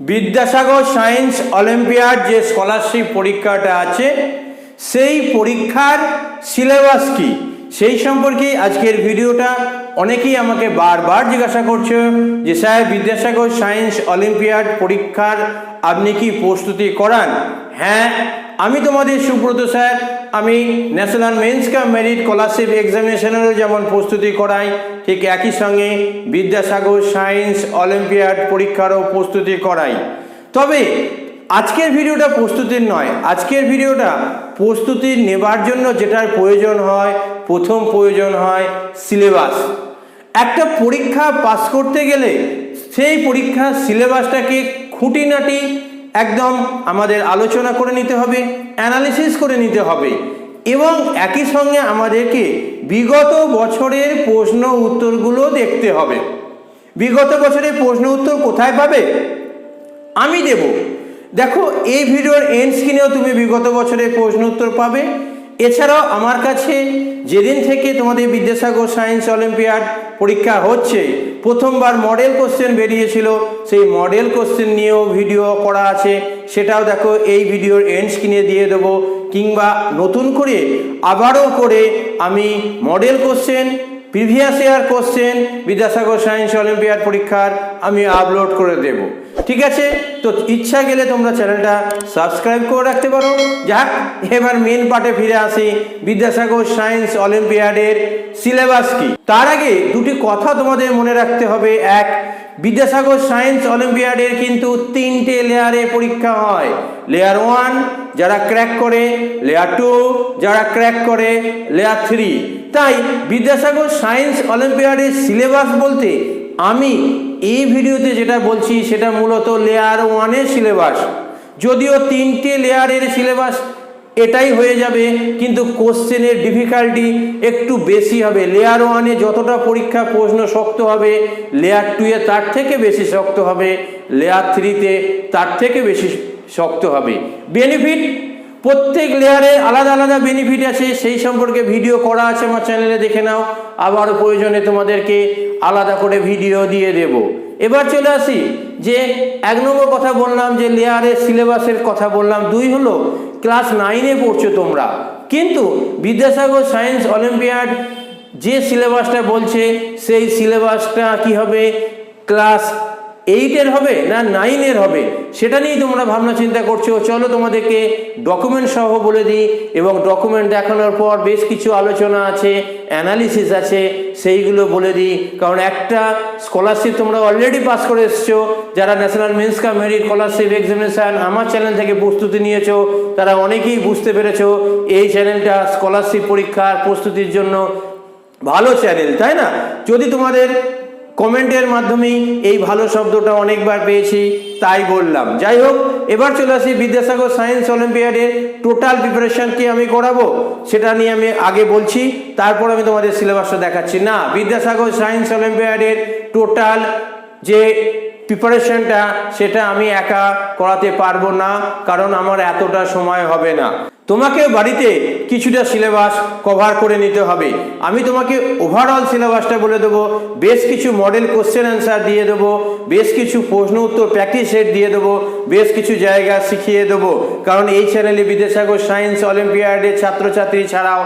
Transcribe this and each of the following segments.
Vidyasagar science olympiad যে scholarship পরীক্ষাটা আছে, সেই পরীক্ষার সিলেবাস কি? সেই সম্পর্কে আজকের ভিডিওটা অনেকেই আমাকে বারবার জিজ্ঞাসা করছে যে, স্যার, বিদ্যাসাগর সায়েন্স অলিম্পিয়াড পরীক্ষার আপনি কি প্রস্তুতি করান? হ্যাঁ আমি তোমাদের সুব্রত স্যার আমি national means cum merit scholarship এক্সামিনেশনেরও যেমন প্রস্তুতি করাই, ঠিক একই সঙ্গে বিদ্যাসাগর সায়েন্স অলিম্পিয়াড পরীক্ষারও প্রস্তুতি করাই। তবে আজকের ভিডিওটা প্রস্তুতির নয়, আজকের ভিডিওটা প্রস্তুতি নেবার জন্য যেটার প্রয়োজন হয়, প্রথম প্রয়োজন হয় সিলেবাস। একটা পরীক্ষা পাস করতে গেলে সেই পরীক্ষার সিলেবাসটাকে খুঁটিনাটি একদম আমাদের আলোচনা করে নিতে হবে অ্যানালিসিস করে নিতে হবে এবং একই সঙ্গে আমাদেরকে বিগত বছরের প্রশ্ন উত্তরগুলো দেখতে হবে। বিগত বছরের প্রশ্ন উত্তর কোথায় পাবে? আমি দেব। দেখো, এই ভিডিওর এন্ড স্ক্রিনেও তুমি বিগত বছরের প্রশ্ন উত্তর পাবে। এছাড়াও আমার কাছে যেদিন থেকে তোমাদের বিদ্যাসাগর সায়েন্স অলিম্পিয়াড পরীক্ষা হচ্ছে প্রথমবার মডেল কোশ্চেন বেরিয়েছিল, সেই মডেল কোশ্চেন নিয়েও ভিডিও করা আছে। সেটাও দেখো, এই ভিডিওর এন্ড স্ক্রিনে দিয়ে দেবো। কিংবা নতুন করে আবারও করে আমি model question previous year question Vidyasagar science olympiad পরীক্ষার, আমি আপলোড করে দেব। ঠিক আছে? তো ইচ্ছা গেলে তোমরা চ্যানেলটা সাবস্ক্রাইব করে রাখতে পারো। যাক, এবার মেন পার্টে ফিরে আসি। বিদ্যাসাগর সায়েন্স অলিম্পিয়াডের সিলেবাস কি? তার আগে দুটি কথা তোমাদের মনে রাখতে হবে। এক বিদ্যাসাগর সায়েন্স অলিম্পিয়াডের কিন্তু তিনটে লেয়ারে পরীক্ষা হয়। লেয়ার ওয়ান যারা ক্র্যাক করে লেয়ার টু যারা ক্র্যাক করে লেয়ার থ্রি তাই বিদ্যাসাগর সায়েন্স অলিম্পিয়াডের সিলেবাস বলতে আমি এই ভিডিওতে যেটা বলছি সেটা মূলত লেয়ার ওয়ানের সিলেবাস। যদিও তিনটে লেয়ারের সিলেবাস এটাই হয়ে যাবে, কিন্তু কোশ্চেনের ডিফিকাল্টি একটু বেশি হবে। লেয়ার ওয়ানে যতটা পরীক্ষা প্রশ্ন শক্ত হবে, লেয়ার টুয়ে তার থেকে বেশি শক্ত হবে, লেয়ার থ্রিতে তার থেকে বেশি শক্ত হবে। বেনিফিট? প্রত্যেক লেয়ারে আলাদা আলাদা বেনিফিট আছে, সেই সম্পর্কে ভিডিও করা আছে আমার চ্যানেলে দেখে নাও। আবার প্রয়োজনে তোমাদেরকে আলাদা করে ভিডিও দিয়ে দেব। এবার চলে আসি, যে এক নম্বর কথা বললাম, যে লেয়ারের সিলেবাসের কথা বললাম, দুই হলো ক্লাস নাইনে পড়ছো তোমরা। কিন্তু বিদ্যাসাগর সায়েন্স অলিম্পিয়াড যে সিলেবাসটা বলছে, সেই সিলেবাসটা কি হবে? ক্লাস এইটের হবে না নাইনের হবে? সেটা নিয়েই তোমরা ভাবনা চিন্তা করছ। চলো তোমাদেরকে ডকুমেন্ট সহ বলে দিই এবং ডকুমেন্ট দেখানোর পর বেশ কিছু আলোচনা আছে অ্যানালিসিস আছে, সেইগুলো বলে দিই। কারণ একটা স্কলারশিপ তোমরা অলরেডি পাস করে এসছো। যারা national means cum merit scholarship examination আমার চ্যানেল থেকে প্রস্তুতি নিয়েছো, তারা অনেকেই বুঝতে পেরেছ, এই চ্যানেলটা স্কলারশিপ পরীক্ষার প্রস্তুতির জন্য ভালো চ্যানেল তাই না? যদি তোমাদের কমেন্টের মাধ্যমেই এই ভালো শব্দটা অনেকবার পেয়েছি, তাই বললাম। যাই হোক, এবার চলে আসি বিদ্যাসাগর সায়েন্স অলিম্পিয়াডের টোটাল প্রিপারেশন কি আমি করাবো, সেটা নিয়ে আমি আগে বলছি, তারপর আমি তোমাদের সিলেবাসটা দেখাচ্ছি। না, বিদ্যাসাগর সায়েন্স অলিম্পিয়াডের টোটাল যে প্রিপারেশনটা সেটা আমি একা করাতে পারব না, কারণ আমার এতটা সময় হবে না। তোমাকে বাড়িতে কিছুটা সিলেবাস কভার করে নিতে হবে। আমি তোমাকে ওভারঅল সিলেবাসটা বলে দেবো, বেশ কিছু মডেল কোশ্চেন অ্যান্সার দিয়ে দেবো, বেশ কিছু প্রশ্ন উত্তর প্র্যাকটিস সেট দিয়ে দেবো, বেশ কিছু জায়গা শিখিয়ে দেবো। কারণ এই চ্যানেলে বিদ্যাসাগর সায়েন্স অলিম্পিয়াডের ছাত্রছাত্রী ছাড়াও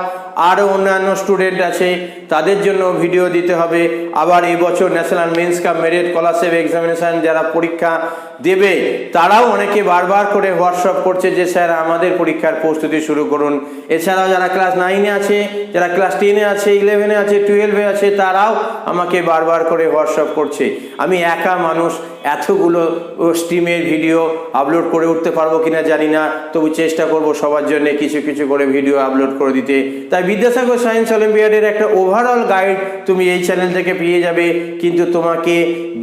আরও অন্যান্য স্টুডেন্ট আছে, তাদের জন্য ভিডিও দিতে হবে। আবার এবছর national means cum merit scholarship examination যারা পরীক্ষা দেবে। তারাও অনেকে বারবার করে হোয়াটসঅ্যাপ করছে যে, স্যার, আমাদের পরীক্ষার প্রস্তুতি শুরু করুন। এছাড়াও যারা ক্লাস নাইনে আছে, যারা ক্লাস টেনে আছে ইলেভেনে আছে টুয়েলভে আছে, তারাও আমাকে বারবার করে হোয়াটসঅ্যাপ করছে। আমি একা মানুষ এতগুলো স্ট্রিমের ভিডিও আপলোড করে উঠতে পারব কিনা জানি না। তবু চেষ্টা করব সবার জন্য কিছু কিছু করে ভিডিও আপলোড করে দিতে। তাই বিদ্যাসাগর সায়েন্স অলিম্পিয়াডের একটা ওভারঅল গাইড তুমি এই চ্যানেল থেকে পেয়ে যাবে। কিন্তু তোমাকে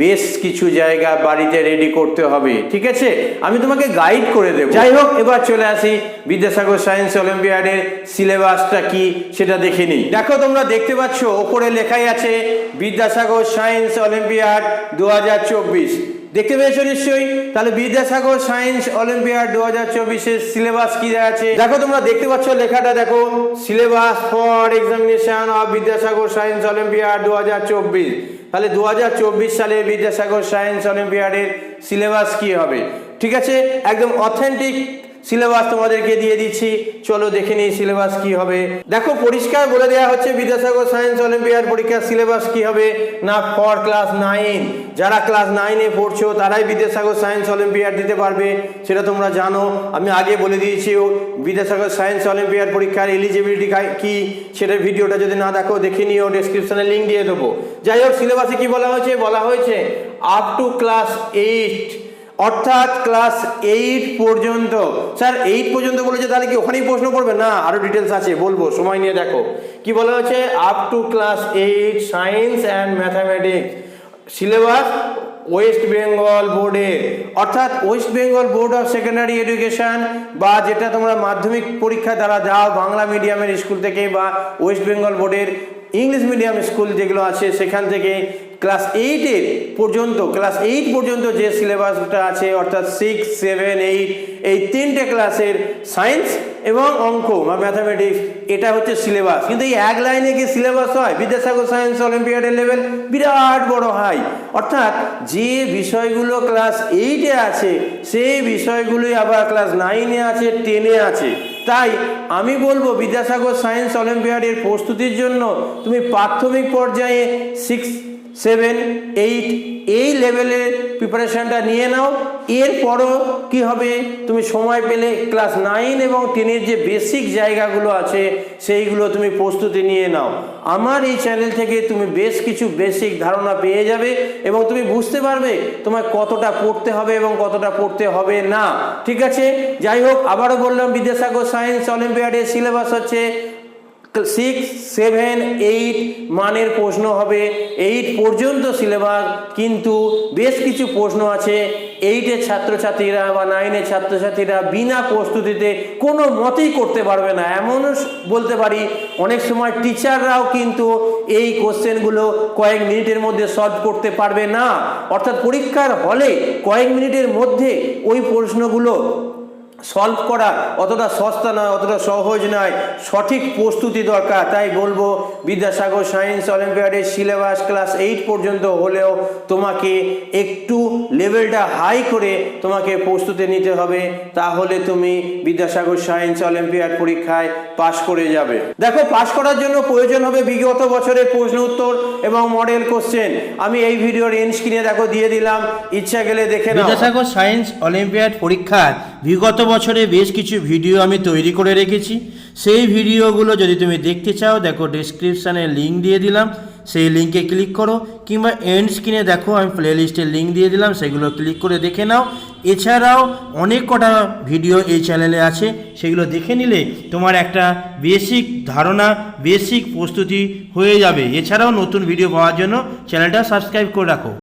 বেশ কিছু জায়গা বাড়িতে রেডি করতে হবে, ঠিক আছে? আমি তোমাকে গাইড করে দেবো। যাই হোক, এবার চলে আসি বিদ্যাসাগর সায়েন্স অলিম্পিয়াডের সিলেবাসটা কি সেটা দেখে নিই। দেখো, তোমরা দেখতে পাচ্ছ, ওপরে লেখাই আছে বিদ্যাসাগর সায়েন্স অলিম্পিয়াড দু হাজার চব্বিশ। দেখতে পেয়েছ নিশ্চয়ই? তাহলে বিদ্যাসাগর সায়েন্স অলিম্পিয়াড দু হাজার চব্বিশের সিলেবাস কি আছে দেখো তোমরা দেখতে পাচ্ছ লেখাটা, দেখো। Syllabus for examination of Vidyasagar science olympiad দু হাজার চব্বিশ। তাহলে দু হাজার চব্বিশ সালে বিদ্যাসাগর সায়েন্স অলিম্পিয়াডের সিলেবাস কি হবে? ঠিক আছে? একদম অথেন্টিক সিলেবাস তোমাদেরকে দিয়ে দিচ্ছি। চলো দেখে নিই সিলেবাস কি হবে। দেখো, পরিষ্কার বলে দেওয়া হচ্ছে বিদ্যাসাগর সায়েন্স অলিম্পিয়াড পরীক্ষার সিলেবাস কি হবে। না, ফর ক্লাস নাইন। যারা ক্লাস নাইনে পড়ছো, তারাই বিদ্যাসাগর সায়েন্স অলিম্পিয়াড দিতে পারবে, সেটা তোমরা জানো। আমি আগে বলে দিয়েছি বিদ্যাসাগর সায়েন্স অলিম্পিয়াড পরীক্ষার এলিজিবিলিটি কি সেটার ভিডিওটা যদি না দেখো, দেখে নিও ডেসক্রিপশনে লিঙ্ক দিয়ে দেবো। যাই হোক, সিলেবাসে কি বলা হয়েছে? বলা হয়েছে আপ টু ক্লাস এইট অর্থাৎ ক্লাস এইট পর্যন্ত। স্যার, এইট পর্যন্ত বলেছে, তাহলে কি ওখানেই প্রশ্ন করবে না আরও ডিটেলস আছে, বলব, সময় নিয়ে দেখো। কি বলা হচ্ছে up to class eight science and mathematics syllabus West Bengal বোর্ডের অর্থাৎ West Bengal board of secondary education বা যেটা তোমরা মাধ্যমিক পরীক্ষা দ্বারা যাও বাংলা মিডিয়ামের স্কুল থেকে, বা ওয়েস্ট বেঙ্গল বোর্ডের ইংলিশ মিডিয়াম স্কুল যেগুলো আছে, সেখান থেকে ক্লাস এইটের পর্যন্ত, ক্লাস এইট পর্যন্ত যে সিলেবাসটা আছে, অর্থাৎ সিক্স সেভেন এইট এই তিনটে ক্লাসের সায়েন্স এবং অঙ্ক বা ম্যাথামেটিক্স এটা হচ্ছে সিলেবাস। কিন্তু এই এক লাইনে কি সিলেবাস হয়? বিদ্যাসাগর সায়েন্স অলিম্পিয়াডের লেভেল বিরাট বড় হাই অর্থাৎ যে বিষয়গুলো ক্লাস এইটে আছে, সেই বিষয়গুলোই আবার ক্লাস নাইনে আছে টেনে আছে। তাই আমি বলব, বিদ্যাসাগর সায়েন্স অলিম্পিয়াডের প্রস্তুতির জন্য তুমি প্রাথমিক পর্যায়ে সিক্স সেভেন এইট এই লেভেলের প্রিপারেশনটা নিয়ে নাও। এরপরও কি হবে? তুমি সময় পেলে ক্লাস নাইন এবং টেনের যে বেসিক জায়গাগুলো আছে, সেইগুলো তুমি প্রস্তুতি নিয়ে নাও। আমার এই চ্যানেল থেকে তুমি বেশ কিছু বেসিক ধারণা পেয়ে যাবে এবং তুমি বুঝতে পারবে তোমার কতটা পড়তে হবে এবং কতটা পড়তে হবে না। ঠিক আছে? যাই হোক, আবারও বললাম, বিদ্যাসাগর সায়েন্স অলিম্পিয়াডের সিলেবাস হচ্ছে সিক্স সেভেন এইট মানের প্রশ্ন হবে। এইট পর্যন্ত সিলেবাস কিন্তু বেশ কিছু প্রশ্ন আছে। এইটের ছাত্রছাত্রীরা বা নাইনের ছাত্রছাত্রীরা বিনা প্রস্তুতিতে কোনো মতেই করতে পারবে না। এমনও বলতে পারি, অনেক সময় টিচাররাও কিন্তু এই কোশ্চেনগুলো কয়েক মিনিটের মধ্যে সলভ করতে পারবে না। অর্থাৎ পরীক্ষার হলে কয়েক মিনিটের মধ্যে ওই প্রশ্নগুলো সলভ করা অতটা সস্তা নয়, অতটা সহজ নয়, সঠিক প্রস্তুতি দরকার। তাই বলব, বিদ্যাসাগর সায়েন্স অলিম্পিয়াডের সিলেবাস ক্লাস এইট পর্যন্ত হলেও তোমাকে একটু লেভেলটা হাই করে তোমাকে প্রস্তুতি নিতে হবে, তাহলে তুমি বিদ্যাসাগর সায়েন্স অলিম্পিয়াড পরীক্ষায় পাশ করে যাবে। দেখো, পাশ করার জন্য প্রয়োজন হবে বিগত বছরের প্রশ্ন উত্তর এবং মডেল কোশ্চেন। আমি এই ভিডিওর এন স্ক্রিনে দেখো, দিয়ে দিলাম। ইচ্ছা গেলে দেখে বিদ্যাসাগর সায়েন্স অলিম্পিয়াড পরীক্ষার বিগত বছরে বেশ কিছু ভিডিও আমি তৈরি করে রেখেছি। সেই ভিডিওগুলো যদি তুমি দেখতে চাও, দেখো ডেসক্রিপশানে লিঙ্ক দিয়ে দিলাম। সেই লিঙ্কে ক্লিক করো কিংবা এন্ড স্ক্রিনে দেখো আমি প্লে লিস্টের লিঙ্ক দিয়ে দিলাম, সেগুলো ক্লিক করে দেখে নাও। এছাড়াও অনেক কটা ভিডিও এই চ্যানেলে আছে, সেগুলো দেখে নিলে তোমার একটা বেসিক ধারণা বেসিক প্রস্তুতি হয়ে যাবে। এছাড়াও নতুন ভিডিও পাওয়ার জন্য চ্যানেলটা সাবস্ক্রাইব করে রাখো।